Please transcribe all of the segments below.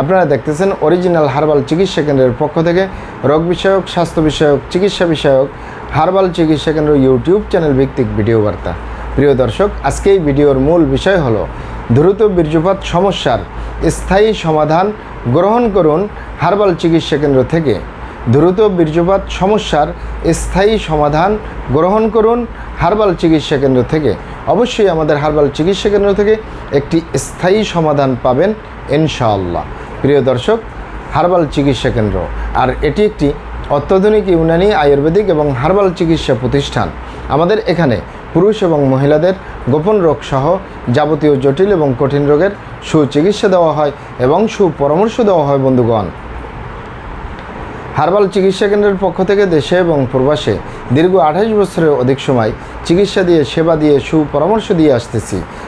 আপনারা দেখতেছেন original herbal চিকিৎসা কেন্দ্রের পক্ষ থেকে রোগ বিষয়ক, স্বাস্থ্য বিষয়ক, চিকিৎসা বিষয়ক হার্বাল চিকিৎসা কেন্দ্র ইউটিউব চ্যানেল ভিত্তিক ভিডিও বার্তা। প্রিয় দর্শক, আজকে এই ভিডিওর মূল বিষয় হলো দ্রুত বীর্যপাত সমস্যার স্থায়ী সমাধান গ্রহণ করুন হার্বাল চিকিৎসা কেন্দ্র থেকে। দ্রুত বীর্যপাত সমস্যার স্থায়ী সমাধান গ্রহণ করুন হার্বাল চিকিৎসা কেন্দ্র থেকে। অবশ্যই আমাদের হার্বাল চিকিৎসা কেন্দ্র থেকে একটি স্থায়ী সমাধান পাবেন ইনশাআল্লাহ। প্রিয় দর্শক, হার্বাল চিকিৎসা কেন্দ্র। আর এটি একটি অত্যাধুনিক ইউনানি আয়ুর্বেদিক এবং হার্বাল চিকিৎসা প্রতিষ্ঠান। আমাদের এখানে পুরুষ এবং মহিলাদের গোপন রোগ সহ যাবতীয় জটিল এবং কঠিন রোগের সুচিকিৎসা দেওয়া হয় এবং সুপরামর্শ দেওয়া হয় বন্ধুগণ। হার্বাল চিকিৎসা কেন্দ্রের পক্ষ থেকে দেশে এবং প্রবাসে দীর্ঘ আঠাশ বছরের অধিক সময় চিকিৎসা দিয়ে সেবা দিয়ে সুপরামর্শ দিয়ে আসতেছি।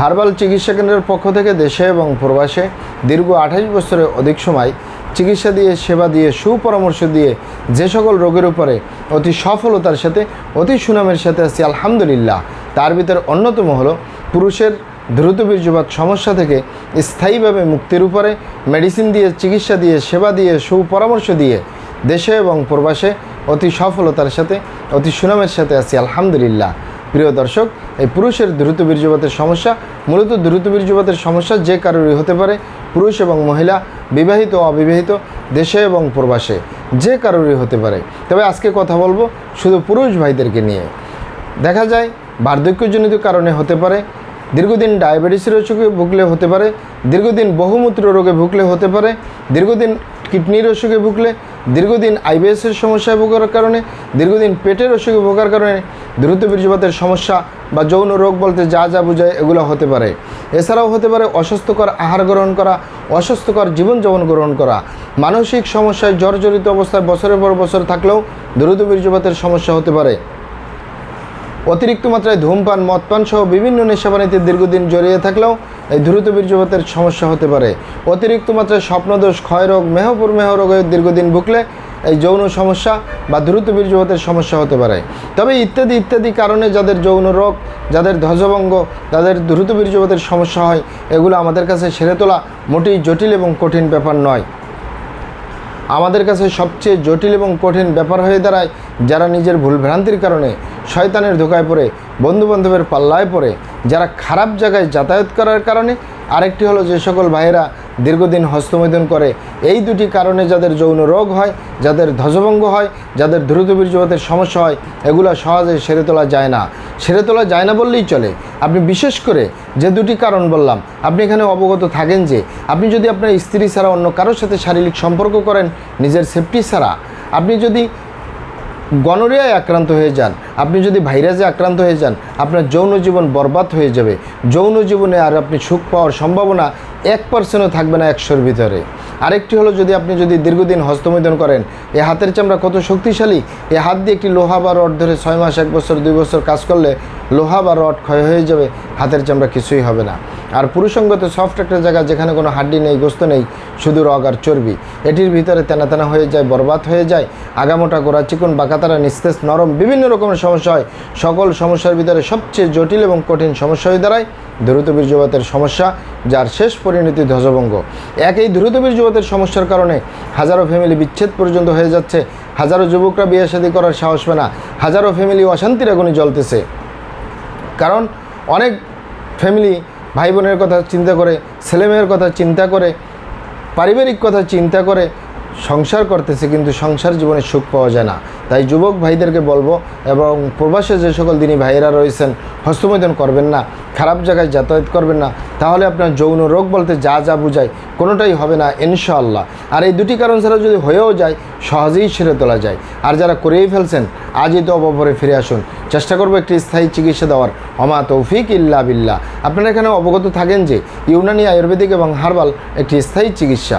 হার্বাল চিকিৎসা কেন্দ্রের পক্ষ থেকে দেশে এবং প্রবাসে দীর্ঘ আঠাশ বছরের অধিক সময় চিকিৎসা দিয়ে, সেবা দিয়ে, সুপরামর্শ দিয়ে যে সকল রোগের উপরে অতি সফলতার সাথে, অতি সুনামের সাথে আছি, আলহামদুলিল্লাহ। তার ভিতর অন্যতম হলো পুরুষের দ্রুত বীর্যপাত সমস্যা থেকে স্থায়ীভাবে মুক্তির উপরে মেডিসিন দিয়ে, চিকিৎসা দিয়ে, সেবা দিয়ে, সুপরামর্শ দিয়ে দেশে এবং প্রবাসে অতি সফলতার সাথে, অতি সুনামের সাথে আছি, আলহামদুলিল্লাহ। প্রিয় দর্শক, এই পুরুষের দ্রুত বীর্যপাতের সমস্যা, মূলত দ্রুত বীর্যপাতের সমস্যা যে কারোরই হতে পারে, পুরুষ এবং মহিলা, বিবাহিত অবিবাহিত, দেশে এবং প্রবাসে, যে কারোরই হতে পারে। তবে আজকে কথা বলব শুধু পুরুষ ভাইদেরকে নিয়ে। দেখা যায়, বার্ধক্যজনিত কারণে হতে পারে, দীর্ঘদিন ডায়াবেটিসের অসুখে ভুগলে হতে পারে, দীর্ঘদিন বহুমূত্র রোগে ভুগলে হতে পারে, দীর্ঘদিন কিডনির অসুখে ভুগলে, দীর্ঘদিন আইবিএসের সমস্যায় ভোগার কারণে, দীর্ঘদিন পেটের অসুখে ভোগার কারণে দ্রুত বীর্যপাতের সমস্যা বা যৌন রোগ বলতে যা যা বোঝায় এগুলো হতে পারে। এছাড়াও হতে পারে অস্বাস্থ্যকর আহার গ্রহণ করা, অস্বাস্থ্যকর জীবনযাপন গ্রহণ করা। মানসিক সমস্যায় জর্জরিত অবস্থায় বছরের পর বছর থাকলেও দ্রুত বীর্যপাতের সমস্যা হতে পারে। অতিরিক্ত মাত্রায় ধূমপান, মদপান সহ বিভিন্ন নেশাবানিতে দীর্ঘদিন জড়িয়ে থাকলেও এই দ্রুত বীর্যপাতের সমস্যা হতে পারে। অতিরিক্ত মাত্রায় স্বপ্নদোষ, ক্ষয়রোগ মেহপুর মেহ রোগে দীর্ঘদিন ভুগলে এই যৌন সমস্যা বা দ্রুত বীর্যপাতের সমস্যা হতে পারে। তবে ইত্যাদি ইত্যাদি কারণে যাদের যৌন রোগ, যাদের ধ্বজভঙ্গ, যাদের দ্রুত বীর্যপাতের সমস্যা হয়, এগুলো আমাদের কাছে সেরে তোলা মোটেই জটিল এবং কঠিন ব্যাপার নয়। আমাদের কাছে সবচেয়ে জটিল এবং কঠিন ব্যাপার হয়ে দাঁড়ায় যারা নিজের ভুলভ্রান্তির কারণে শয়তানের ধোকায় পড়ে, বন্ধুবান্ধবের পাল্লায় পড়ে, যারা খারাপ জায়গায় যাতায়াত করার কারণে, আরেকটি হলো যে সকল ভাইয়েরা দীর্ঘদিন হস্তমৈদন করে। এই দুটি কারণে যাদের যৌন রোগ হয়, যাদের ধ্বজভঙ্গ হয়, যাদের দ্রুত বীর্যপাতের সমস্যা হয়, এগুলো সহজে সেরে তোলা যায় না। সেরে তোলা যায় না বললেই চলে। আপনি বিশেষ করে যে দুটি কারণ বললাম, আপনি এখানে অবগত থাকেন যে, আপনি যদি আপনার স্ত্রী ছাড়া অন্য কারোর সাথে শারীরিক সম্পর্ক করেন, নিজের সেফটি ছাড়া, আপনি যদি গনোরিয়ায় আক্রান্ত হয়ে যান, আপনি যদি ভাইরাসে আক্রান্ত হয়ে যান, আপনার যৌন জীবন বরবাদ হয়ে যাবে। যৌন জীবনে আর আপনি সুখ পাওয়ার সম্ভাবনা এক পার্সেন্টও থাকবে না একশোর ভিতরে। আরেকটি হলো যদি আপনি যদি দীর্ঘদিন হস্তমৈদন করেন, এ হাতের চামড়া কত শক্তিশালী? এ হাত দিয়ে একটি লোহা বা রড ধরে ছয় মাস, এক বছর, দুই বছর কাজ করলে লোহা বা রড ক্ষয় হয়ে যাবে, হাতের চামড়া কিছুই হবে না। আর পুরুষঙ্গত সফট একটা জায়গা যেখানে কোনো হাড্ডি নেই, গোস্ত নেই, শুধু রগ আর চর্বি। এটির ভিতরে তেনা তেনা হয়ে যায়, বরবাদ হয়ে যায়, আগামোটা গোড়া চিকন, বাঁকাতারা, নিস্তেজ, নরম, বিভিন্ন রকমের সমস্যা হয়। সকল সমস্যার ভিতরে সবচেয়ে জটিল এবং কঠিন সমস্যা হয়ে দাঁড়ায় দ্রুত বীর্যপাতের সমস্যা, যার শেষ পরিণতি ধ্বজভঙ্গ। এক এই দ্রুত বীর্যপাতের সমস্যার কারণে হাজারো ফ্যামিলি বিচ্ছেদ পর্যন্ত হয়ে যাচ্ছে। হাজারো যুবকরা বিয়ে শাদী করার সাহস পায় না। হাজারো ফ্যামিলি অশান্তির আগুনে জ্বলতেছে। কারণ অনেক ফ্যামিলি ভাই বোনের কথা চিন্তা করে ছেলেমেয়ের কথা চিন্তা করে পারিবারিক কথা চিন্তা করে সংসার করতেছে কিন্তু সংসার জীবনে সুখ পাওয়া যায় না। তাই যুবক ভাইদেরকে বলব এবং প্রবাসে যে সকল দিনী ভাইয়েরা রয়েছেন, হস্তমৈদন করবেন না, খারাপ জায়গায় যাতায়াত করবেন না, তাহলে আপনার যৌন রোগ বলতে যা যা বুঝায় কোনোটাই হবে না ইনশাআল্লাহ। আর এই দুটি কারণ ছাড়া যদি হয়েও যায়, সহজেই সেরে তোলা যায়। আর যারা করেই ফেলছেন, আজই তো অবপরে ফিরে আসুন। চেষ্টা করব একটি স্থায়ী চিকিৎসা দেওয়ার। অমা তৌফিক ইল্লা বিল্লাহ। আপনারা এখানে অবগত থাকেন যে ইউনানি আয়ুর্বেদিক এবং হার্বাল একটি স্থায়ী চিকিৎসা।